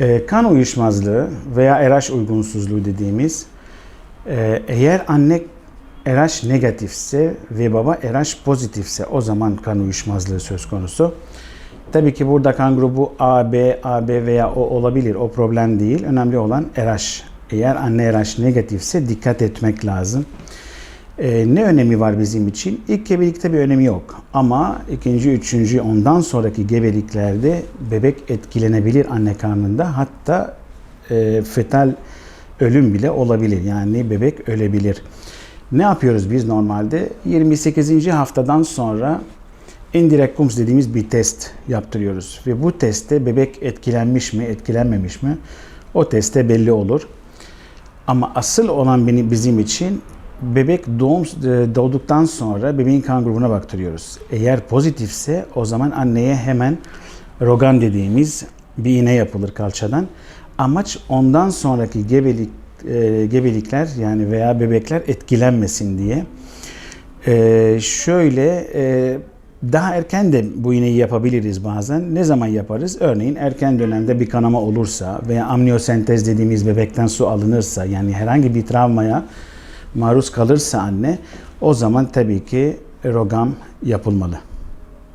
E, kan uyuşmazlığı veya RH uygunsuzluğu dediğimiz e, eğer anne RH negatifse ve baba RH pozitifse o zaman kan uyuşmazlığı söz konusu. Tabii ki burada kan grubu A, B, AB veya O olabilir. O problem değil. Önemli olan RH. Eğer anne RH negatifse dikkat etmek lazım. Ee, ne önemi var bizim için? İlk gebelikte bir önemi yok. Ama ikinci, üçüncü, ondan sonraki gebeliklerde bebek etkilenebilir anne karnında. Hatta e, fetal ölüm bile olabilir. Yani bebek ölebilir. Ne yapıyoruz biz normalde? 28. haftadan sonra indirect CUMS dediğimiz bir test yaptırıyoruz. Ve bu testte bebek etkilenmiş mi, etkilenmemiş mi? O testte belli olur. Ama asıl olan beni bizim için bebek doğum e, doğduktan sonra bebeğin kan grubuna baktırıyoruz. Eğer pozitifse o zaman anneye hemen rogan dediğimiz bir iğne yapılır kalçadan. Amaç ondan sonraki gebelik e, gebelikler yani veya bebekler etkilenmesin diye. E, şöyle e, daha erken de bu iğneyi yapabiliriz bazen. Ne zaman yaparız? Örneğin erken dönemde bir kanama olursa veya amniyosentez dediğimiz bebekten su alınırsa yani herhangi bir travmaya maruz kalırsa anne o zaman tabii ki rogam yapılmalı.